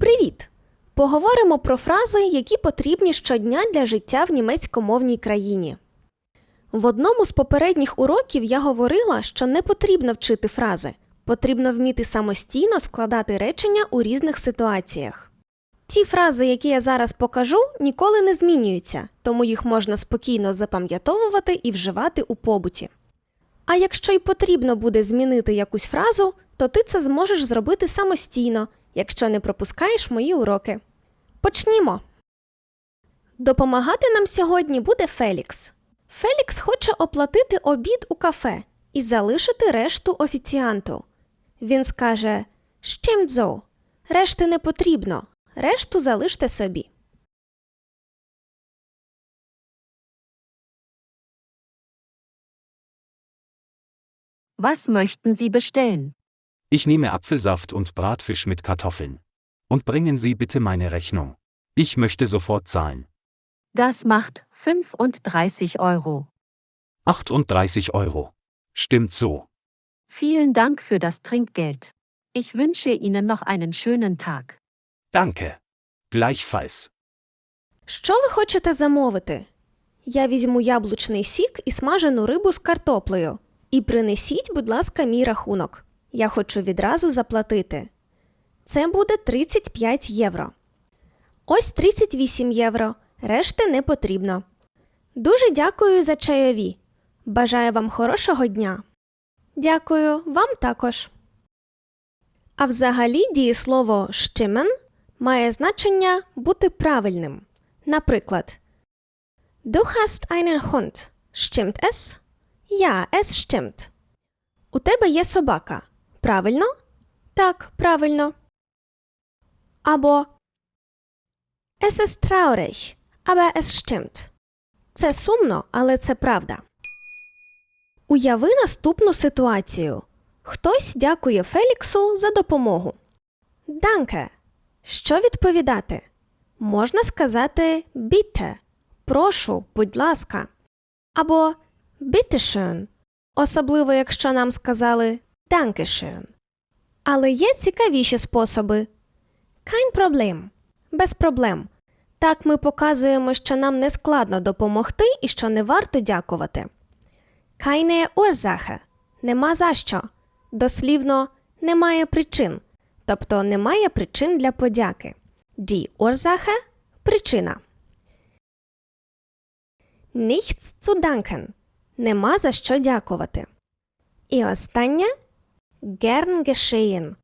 Привіт! Поговоримо про фрази, які потрібні щодня для життя в німецькомовній країні. В одному з попередніх уроків я говорила, що не потрібно вчити фрази, потрібно вміти самостійно складати речення у різних ситуаціях. Ті фрази, які я зараз покажу, ніколи не змінюються, тому їх можна спокійно запам'ятовувати і вживати у побуті. А якщо й потрібно буде змінити якусь фразу, то ти це зможеш зробити самостійно, якщо не пропускаєш мої уроки. Почнімо. Допомагати нам сьогодні буде Фелікс. Фелікс хоче оплатити обід у кафе і залишити решту офіціанту. Він скаже «Щемдзо». Решти не потрібно, решту залиште собі. Was möchten Sie bestellen? Ich nehme Apfelsaft und Bratfisch mit Kartoffeln. Und bringen Sie bitte meine Rechnung. Ich möchte sofort zahlen. Das macht 35 Euro. 38 Euro. Stimmt so. Vielen Dank für das Trinkgeld. Ich wünsche Ihnen noch einen schönen Tag. Danke. Gleichfalls. Що ви хочете замовити? Я візьму яблучний сік і смажену рибу з картоплею. І принесіть, будь ласка, мій рахунок. Я хочу відразу заплатити. Це буде 35 євро. Ось 38 євро. Решти не потрібно. Дуже дякую за чайові. Бажаю вам хорошого дня. Дякую, вам також. А взагалі дієслово «stimmen» має значення бути правильним. Наприклад, Du hast einen Hund. Stimmt es? Ja, es stimmt. У тебе є собака. Правильно? Так, правильно. Або Es ist traurig, aber es stimmt. Це сумно, але це правда. Уяви наступну ситуацію. Хтось дякує Феліксу за допомогу. Данке. Що відповідати? Можна сказати bitte. Прошу, будь ласка. Або bitteschön, особливо якщо нам сказали Dankeschön. Але є цікавіші способи. Kein Problem. Без проблем. Так ми показуємо, що нам не складно допомогти і що не варто дякувати. Keine Ursache. Нема за що. Дослівно немає причин. Тобто немає причин для подяки. Die Ursache – причина. Nichts zu danken. Нема за що дякувати. І останнє gern geschehen.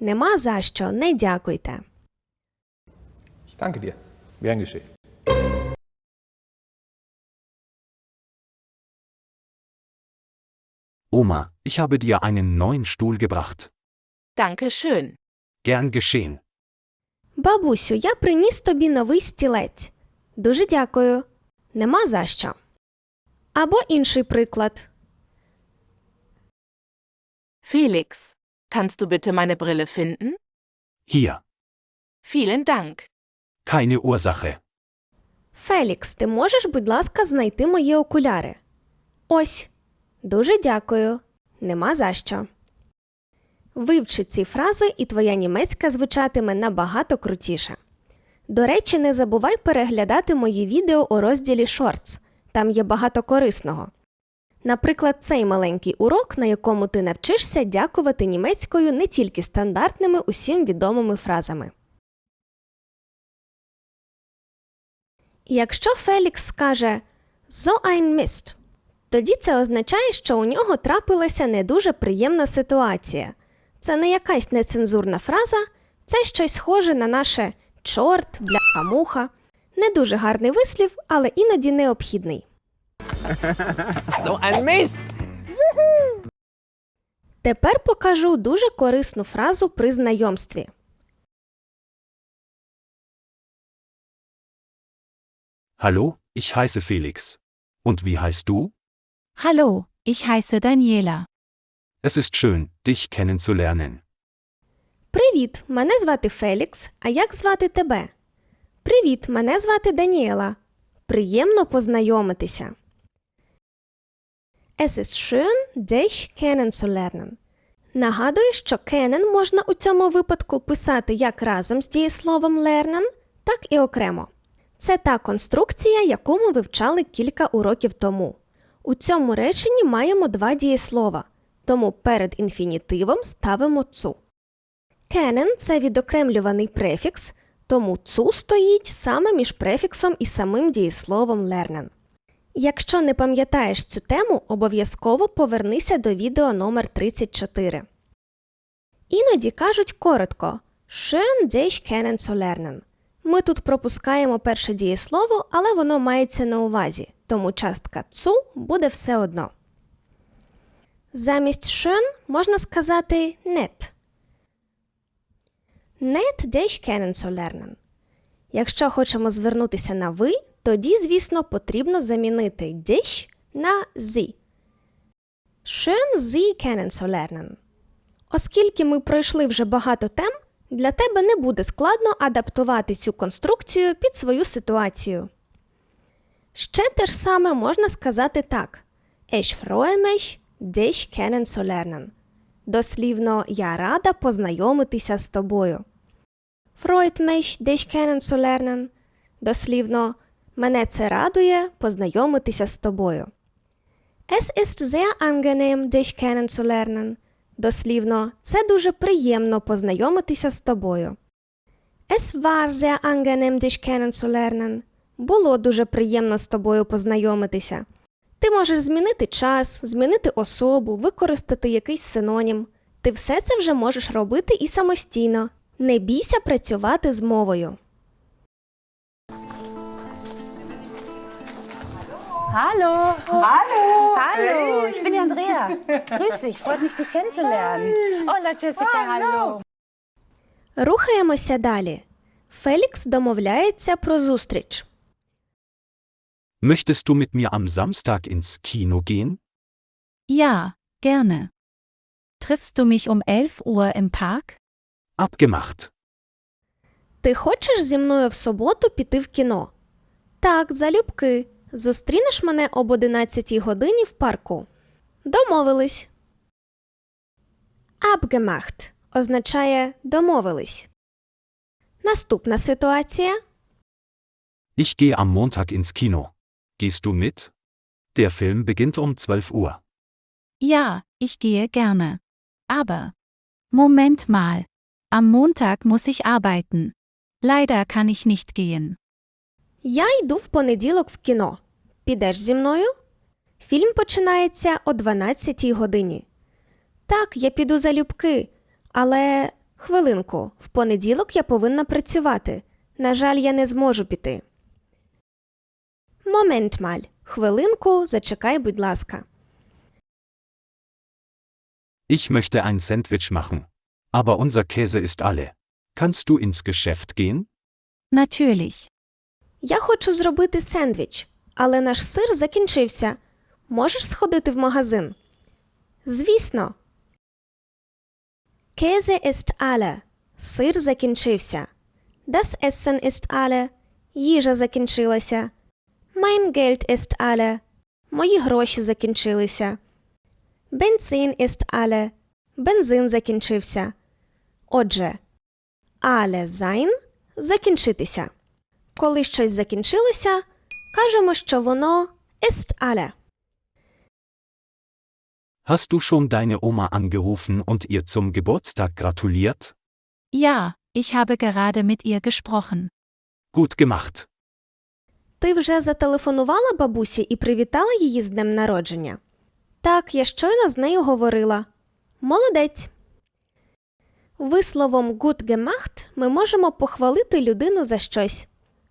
Нема за що, не дякуйте. Ich danke dir. Gern geschehen. Oma, ich habe dir einen neuen Stuhl gebracht. Danke schön. Gern geschehen. Бабусю, я приніс тобі новий стілець. Дуже дякую. Нема за що. Або інший приклад. Felix, kannst du bitte meine Brille finden? Hier. Vielen Dank. Keine Ursache. Фелікс, ти можеш, будь ласка, знайти мої окуляри? Ось. Дуже дякую. Нема за що. Вивчи ці фрази, і твоя німецька звучатиме набагато крутіше. До речі, не забувай переглядати мої відео у розділі Shorts. Там є багато корисного. Наприклад, цей маленький урок, на якому ти навчишся дякувати німецькою не тільки стандартними усім відомими фразами. Якщо Фелікс скаже «So ein Mist», тоді це означає, що у нього трапилася не дуже приємна ситуація. Це не якась нецензурна фраза, це щось схоже на наше чорт, бляха муха. Не дуже гарний вислів, але іноді необхідний. So ein Mist! Тепер покажу дуже корисну фразу при знайомстві. Hallo, ich heiße Felix. Und wie heißt du? Hallo, ich heiße Daniela. Es ist schön, dich kennenzulernen. Привіт, мене звати Фелікс. А як звати тебе? Привіт, мене звати Даніела. Приємно познайомитися. Es ist schön, dich kennenzulernen. Нагадую, що kennen можна у цьому випадку писати як разом з дієсловом lernen, так і окремо. Це та конструкція, яку ми вивчали кілька уроків тому. У цьому реченні маємо два дієслова, тому перед інфінітивом ставимо цу. Kennen – це відокремлюваний префікс, тому цу стоїть саме між префіксом і самим дієсловом lernen. Якщо не пам'ятаєш цю тему, обов'язково повернися до відео номер 34. Іноді кажуть коротко Schön dich kennen zu lernen. Ми тут пропускаємо перше дієслово, але воно мається на увазі, тому частка цу буде все одно. Замість schön можна сказати net. Net dich kennen zu lernen. Якщо хочемо звернутися на ви, тоді, звісно, потрібно замінити dich на sie. Schön Sie kennen zu lernen. Оскільки ми пройшли вже багато тем, для тебе не буде складно адаптувати цю конструкцію під свою ситуацію. Ще те ж саме можна сказати так: Ich freue mich, dich kennen zu lernen. Дослівно, я рада познайомитися з тобою. Freut mich, dich kennen zu lernen. Дослівно, мене це радує познайомитися з тобою. Es ist sehr angenehm, dich kennen zu lernen. Дослівно, це дуже приємно познайомитися з тобою. Es war sehr angenehm, dich kennen zu lernen. Було дуже приємно з тобою познайомитися. Ти можеш змінити час, змінити особу, використати якийсь синонім. Ти все це вже можеш робити і самостійно. Не бійся працювати з мовою. Hallo. Hallo. Hallo, ich bin die Andrea. Grüß dich, freut mich, dich kennenzulernen. Hola, Jessica, hallo. Рухаємося далі. Фелікс домовляється про зустріч. Möchtest du mit mir am Samstag ins Kino gehen? Ja, gerne. Triffst du mich um 11 Uhr im Park? Abgemacht. Ти хочеш зі мною в суботу піти в кіно? Так, залюбки. Зустрінеш мене об 11 годині в парку. Домовились. Abgemacht означає домовились. Наступна ситуація. Ich gehe am Montag ins Kino. Gehst du mit? Der Film beginnt um 12 Uhr. Ja, ich gehe gerne. Aber. Moment mal. Am Montag muss ich arbeiten. Leider kann ich nicht gehen. Я йду в понеділок в кіно. Підеш зі мною? Фільм починається о 12 годині. Так, я піду залюбки, але хвилинку, в понеділок я повинна працювати. На жаль, я не зможу піти. Момент маль. Хвилинку, зачекай, будь ласка. Ich möchte ein Sandwich machen. Aber unser Käse ist alle. Kannst du ins Geschäft gehen? Natürlich. Я хочу зробити сендвіч, але наш сир закінчився. Можеш сходити в магазин? Звісно. Käse ist alle. Сир закінчився. Das Essen ist alle. Їжа закінчилася. Mein Geld ist alle. Мої гроші закінчилися. Benzin ist alle. Бензин закінчився. Отже, alle sein – закінчитися. Коли щось закінчилося, кажемо, що воно ist alle. Hast du schon deine Oma angerufen und ihr zum Geburtstag gratuliert? Ja, ich habe gerade mit ihr gesprochen. Gut gemacht. Ти вже зателефонувала бабусі і привітала її з днем народження? Так, я щойно з нею говорила. Молодець. Висловом gut gemacht ми можемо похвалити людину за щось.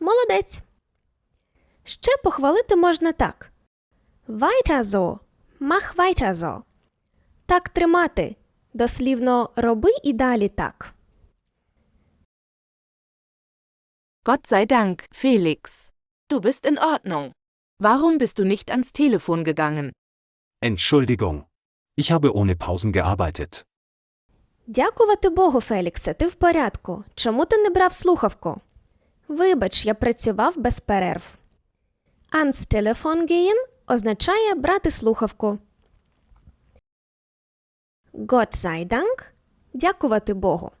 Молодець. Ще похвалити можна так. Weiter weiter so. Так тримати. Дослівно роби і далі так. Gott sei Dank, Felix. Du bist in Ordnung. Warum bist du nicht ans Telefon gegangen? Entschuldigung. Ich habe ohne Pausen gearbeitet. Дякувати Богу, Феліксе, ти в порядку. Чому ти не брав слухавку? Вибач, я працював без перерв. Ans Telefon gehen означає брати слухавку. Gott sei Dank – дякувати Богу.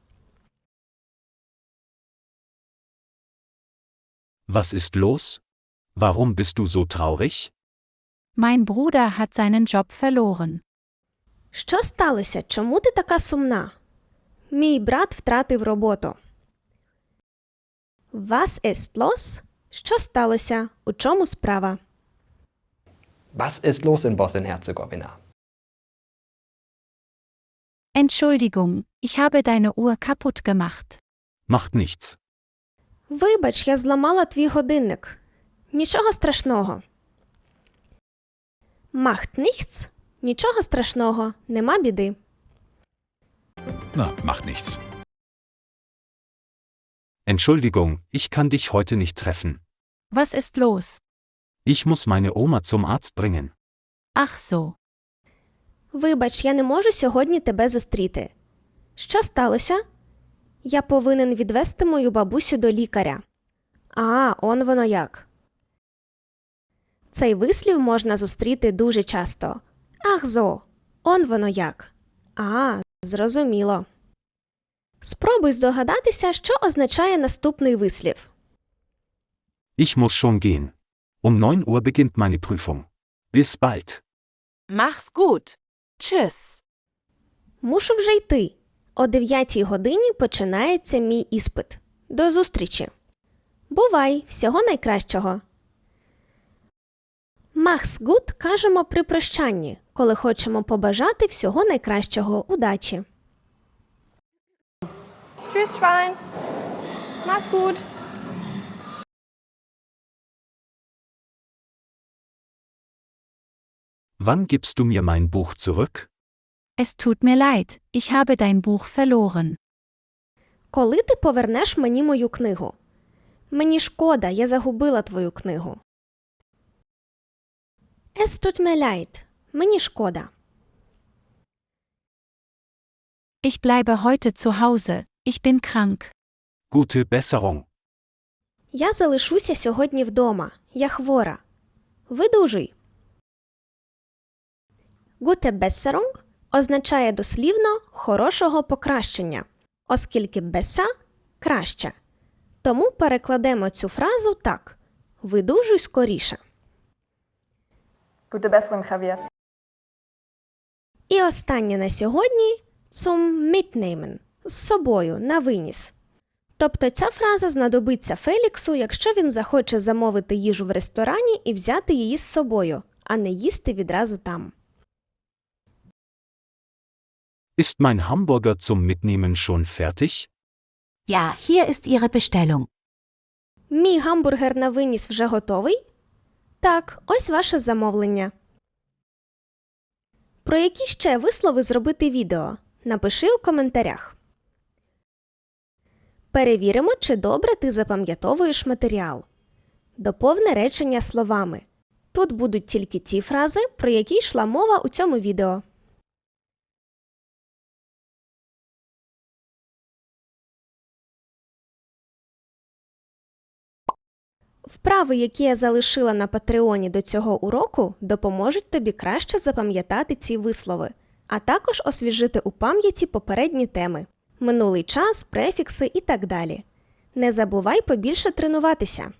Was ist los? Warum bist du so traurig? Mein Bruder hat seinen Job verloren. Що сталося? Чому ти така сумна? Мій брат втратив роботу. Was ist los? Що сталося? У чому справа? Was ist los in Bosnien-Herzegowina? Entschuldigung, ich habe deine Uhr kaputt gemacht. Macht nichts. Вибач, я зламала твій годинник. Нічого страшного. Macht nichts? Нічого страшного, нема біди. Na, macht nichts. Entschuldigung, ich kann dich heute nicht treffen. Was ist los? Ich muss meine Oma zum Arzt bringen. Ach so. Вибач, я не можу сьогодні тебе зустріти. Що сталося? Я повинен відвести мою бабусю до лікаря. А, он воно як. Цей вислів можна зустріти дуже часто. Ах зо, он воно як. А, зрозуміло. Спробуй здогадатися, що означає наступний вислів. Ich muss schon gehen. Um 9 Uhr beginnt meine Prüfung. Bis bald. Mach's gut. Tschüss. Мушу вже йти. О 9 годині починається мій іспит. До зустрічі. Бувай, всього найкращого. Махс гуд кажемо при прощанні, коли хочемо побажати всього найкращого удачі. Tschüss, Schwein. Mach's gut. Wann gibst du mir mein Buch zurück? Es tut mir leid, ich habe dein Buch verloren. Коли ти повернеш мені мою книгу? Мені шкода, я загубила твою книгу. Es tut mir leid. Мені шкода. Ich bleibe heute zu Hause, ich bin krank. Gute Besserung. Я залишуся сьогодні вдома. Я хвора. Видужуй. Gute Besserung означає дослівно хорошого покращення, оскільки беса краще. Тому перекладемо цю фразу так: Видужуй скоріше. Gute Besserung, Javier. І останнє на сьогодні zum Mitnehmen з собою на виніс. Тобто ця фраза знадобиться Феліксу, якщо він захоче замовити їжу в ресторані і взяти її з собою, а не їсти відразу там. Ist mein Hamburger zum Mitnehmen schon fertig? Ja, hier ist Ihre Bestellung. Мій гамбургер на виніс вже готовий? Так, ось ваше замовлення. Про які ще вислови зробити відео? Напиши у коментарях. Перевіримо, чи добре ти запам'ятовуєш матеріал. Доповни речення словами. Тут будуть тільки ті фрази, про які йшла мова у цьому відео. Вправи, які я залишила на Патреоні до цього уроку, допоможуть тобі краще запам'ятати ці вислови, а також освіжити у пам'яті попередні теми минулий час, префікси і так далі. Не забувай побільше тренуватися.